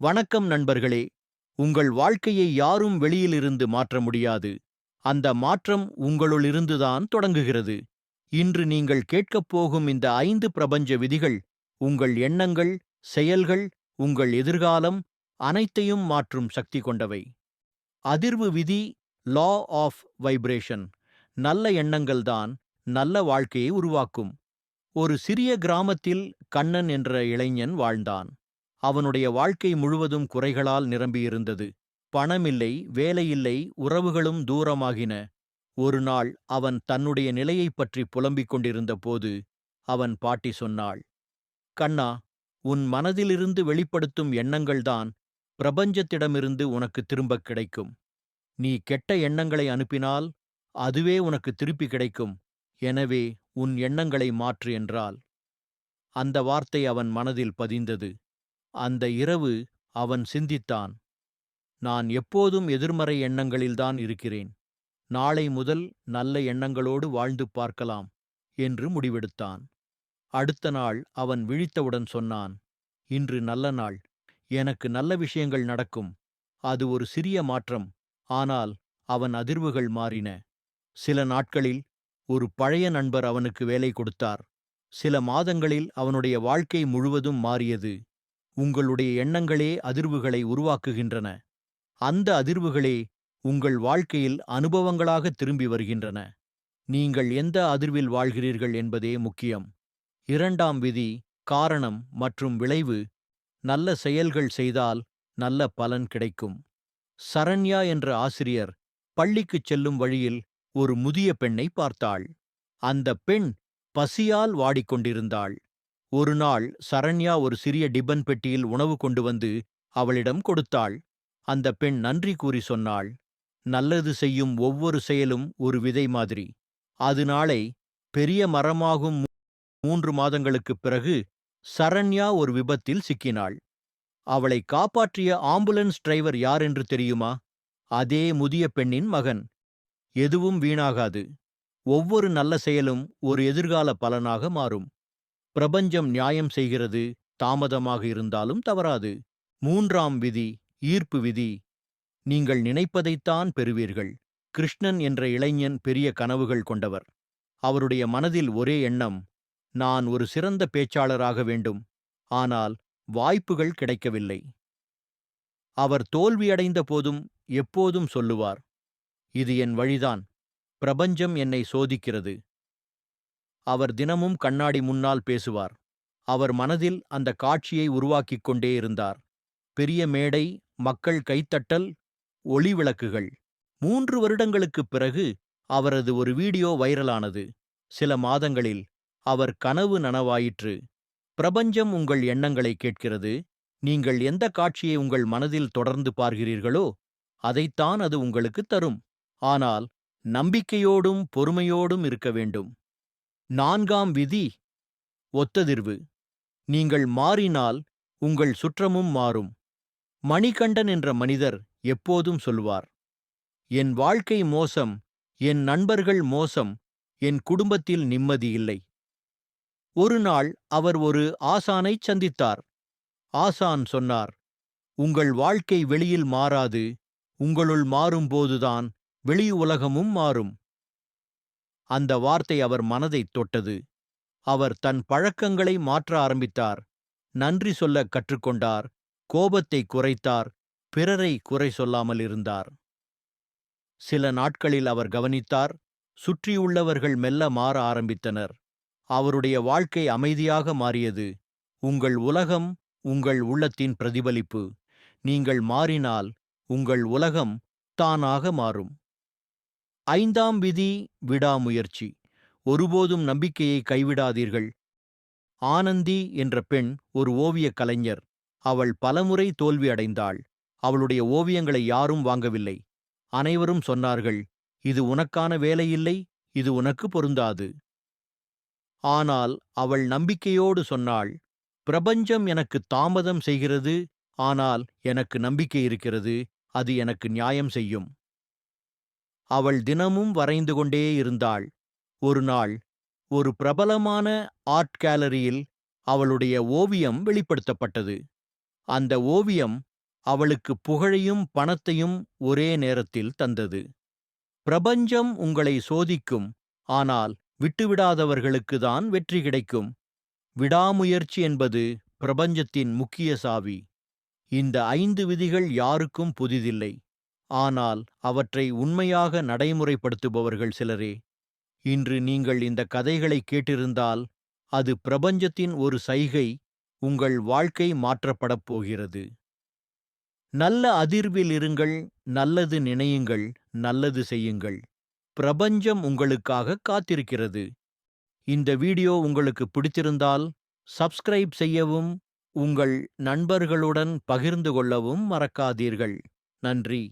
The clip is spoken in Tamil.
வணக்கம் நண்பர்களே. உங்கள் வாழ்க்கையை யாரும் வெளியிலிருந்து மாற்ற முடியாது. அந்த மாற்றம் உங்களுளிருந்துதான் தொடங்குகிறது. இன்று நீங்கள் கேட்கப் போகும் இந்த ஐந்து பிரபஞ்ச விதிகள் உங்கள் எண்ணங்கள் செயல்கள் உங்கள் எதிர்காலம் அனைத்தையும் மாற்றும் சக்தி கொண்டவை. அதிர்வு விதி லா ஆஃப் வைப்ரேஷன் நல்ல எண்ணங்கள்தான் நல்ல வாழ்க்கையை உருவாக்கும். ஒரு சிறிய கிராமத்தில் கண்ணன் என்ற இளைஞன் வாழ்ந்தான். அவனுடைய வாழ்க்கை முழுவதும் குறைகளால் நிரம்பியிருந்தது. பணமில்லை வேலையில்லை உறவுகளும் தூரமாகின. ஒரு நாள் அவன் தன்னுடைய நிலையைப் பற்றி புலம்பிக் கொண்டிருந்த போது அவன் பாட்டி சொன்னாள் கண்ணா உன் மனதிலிருந்து வெளிப்படுத்தும் எண்ணங்கள்தான் பிரபஞ்சத்திடமிருந்து உனக்கு திரும்பக் கிடைக்கும். நீ கெட்ட எண்ணங்களை அனுப்பினால் அதுவே உனக்கு திருப்பி கிடைக்கும். எனவே உன் எண்ணங்களை மாற்று என்றால் அந்த வார்த்தை அவன் மனதில் பதிந்தது. அந்த இரவு அவன் சிந்தித்தான். நான் எப்போதும் எதிர்மறை எண்ணங்களில்தான் இருக்கிறேன். நாளை முதல் நல்ல எண்ணங்களோடு வாழ்ந்து பார்க்கலாம் என்று முடிவெடுத்தான். அடுத்த நாள் அவன் விழித்தவுடன் சொன்னான் இன்று நல்ல நாள். எனக்கு நல்ல விஷயங்கள் நடக்கும். அது ஒரு சிறிய மாற்றம். ஆனால் அவன் அதிர்வுகள் மாறின. சில நாட்களில் ஒரு பழைய நண்பர் அவனுக்கு வேலை கொடுத்தார். சில மாதங்களில் அவனுடைய வாழ்க்கை முழுவதும் மாறியது. உங்களுடைய எண்ணங்களே அதிர்வுகளை உருவாக்குகின்றன. அந்த அதிர்வுகளே உங்கள் வாழ்க்கையில் அனுபவங்களாக திரும்பி வருகின்றன. நீங்கள் எந்த அதிர்வில் வாழ்கிறீர்கள் என்பதே முக்கியம். இரண்டாம் விதி காரணம் மற்றும் விளைவு. நல்ல செயல்கள் செய்தால் நல்ல பலன் கிடைக்கும். சரண்யா என்ற ஆசிரியர் பள்ளிக்குச் செல்லும் வழியில் ஒரு முதிய பெண்ணை பார்த்தாள். அந்த பெண் பசியால் வாடிக்கொண்டிருந்தாள். ஒரு நாள் சரண்யா ஒரு சிறிய டிபன் பெட்டியில் உணவு கொண்டு வந்து அவளிடம் கொடுத்தாள். அந்த பெண் நன்றி கூறி சொன்னாள். நல்லது செய்யும் ஒவ்வொரு செயலும் ஒரு விதை மாதிரி. அது நாளை பெரிய மரமாகும் மூன்று மாதங்களுக்குப் பிறகு சரண்யா ஒரு விபத்தில் சிக்கினாள். அவளை காப்பாற்றிய ஆம்புலன்ஸ் டிரைவர் யார் என்று தெரியுமா? அதே முதிய பெண்ணின் மகன். எதுவும் வீணாகாது. ஒவ்வொரு நல்ல செயலும் ஒரு எதிர்கால பலனாக மாறும். பிரபஞ்சம் நியாயம் செய்கிறது தாமதமாக இருந்தாலும் தவறாது. மூன்றாம் விதி ஈர்ப்பு விதி. நீங்கள் நினைப்பதைத்தான் பெறுவீர்கள். கிருஷ்ணன் என்ற இளைஞன் பெரிய கனவுகள் கொண்டவர். அவருடைய மனதில் ஒரே எண்ணம் நான் ஒரு சிறந்த பேச்சாளராக வேண்டும். ஆனால் வாய்ப்புகள் கிடைக்கவில்லை. அவர் தோல்வியடைந்த போதும் எப்போதும் சொல்லுவார் இது என் வழிதான். பிரபஞ்சம் என்னை சோதிக்கிறது. அவர் தினமும் கண்ணாடி முன்னால் பேசுவார். அவர் மனதில் அந்த காட்சியை உருவாக்கிக் கொண்டே இருந்தார். பெரிய மேடை மக்கள் கைத்தட்டல் ஒளி விளக்குகள். மூன்று வருடங்களுக்குப் பிறகு அவரது ஒரு வீடியோ வைரலானது. சில மாதங்களில் அவர் கனவு நனவாயிற்று. பிரபஞ்சம் உங்கள் எண்ணங்களை கேட்கிறது. நீங்கள் எந்த காட்சியை உங்கள் மனதில் தொடர்ந்து பார்க்கிறீர்களோ அதைத்தான் அது உங்களுக்குத் தரும். ஆனால் நம்பிக்கையோடும் பொறுமையோடும் இருக்க வேண்டும். நான்காம் விதி ஒத்ததிர்வு. நீங்கள் மாறினால் உங்கள் சுற்றமும் மாறும். மணிகண்டன் என்ற மனிதர் எப்போதும் சொல்வார் என் வாழ்க்கை மோசம் என் நண்பர்கள் மோசம் என் குடும்பத்தில் நிம்மதி இல்லை. ஒரு நாள் அவர் ஒரு ஆசானைச் சந்தித்தார். ஆசான் சொன்னார் உங்கள் வாழ்க்கை வெளியில் மாறாது உங்களுள் மாறும்போதுதான் வெளி உலகமும் மாறும். அந்த வார்த்தை அவர் மனதைத் தொட்டது. அவர் தன் பழக்கங்களை மாற்ற ஆரம்பித்தார். நன்றி சொல்லக் கற்றுக்கொண்டார். கோபத்தை குறைத்தார். பிறரை குறை சொல்லாமல் இருந்தார். சில நாட்களில் அவர் கவனித்தார். சுற்றியுள்ளவர்கள் மெல்ல மாற ஆரம்பித்தனர். அவருடைய வாழ்க்கை அமைதியாக மாறியது. உங்கள் உலகம் உங்கள் உள்ளத்தின் பிரதிபலிப்பு. நீங்கள் மாறினால் உங்கள் உலகம் தானாக மாறும். ஐந்தாம் விதி விடாமுயற்சி. ஒருபோதும் நம்பிக்கையை கைவிடாதீர்கள். ஆனந்தி என்ற பெண் ஒரு ஓவியக் கலைஞர். அவள் பலமுறை தோல்வி அடைந்தாள். அவளுடைய ஓவியங்களை யாரும் வாங்கவில்லை. அனைவரும் சொன்னார்கள் இது உனக்கான வேலையில்லை இது உனக்கு பொருந்தாது. ஆனால் அவள் நம்பிக்கையோடு சொன்னாள் பிரபஞ்சம் எனக்கு தாமதம் செய்கிறது ஆனால் எனக்கு நம்பிக்கை இருக்கிறது அது எனக்கு நியாயம் செய்யும். அவள் தினமும் வரைந்து கொண்டே இருந்தாள். ஒரு நாள் ஒரு பிரபலமான ஆர்ட் கேலரியில் அவளுடைய ஓவியம் வெளிப்படுத்தப்பட்டது. அந்த ஓவியம் அவளுக்கு புகழையும் பணத்தையும் ஒரே நேரத்தில் தந்தது. பிரபஞ்சம் உங்களை சோதிக்கும் ஆனால் விட்டுவிடாதவர்களுக்கு தான் வெற்றி கிடைக்கும். விடாமுயற்சி என்பது பிரபஞ்சத்தின் முக்கிய சாவி. இந்த ஐந்து விதிகள் யாருக்கும் புதிதில்லை. ஆனால் அவற்றை உண்மையாக நடைமுறைப்படுத்துபவர்கள் சிலரே. இன்று நீங்கள் இந்த கதைகளை கேட்டிருந்தால் அது பிரபஞ்சத்தின் ஒரு சைகை உங்கள் வாழ்க்கை மாற்றப்படப் போகிறது. நல்ல அதிர்வில் இருங்கள் நல்லது நினையுங்கள் நல்லது செய்யுங்கள். பிரபஞ்சம் உங்களுக்காக காத்திருக்கிறது. இந்த வீடியோ உங்களுக்கு பிடித்திருந்தால் சப்ஸ்கிரைப் செய்யவும் உங்கள் நண்பர்களுடன் பகிர்ந்து கொள்ளவும் மறக்காதீர்கள். நன்றி.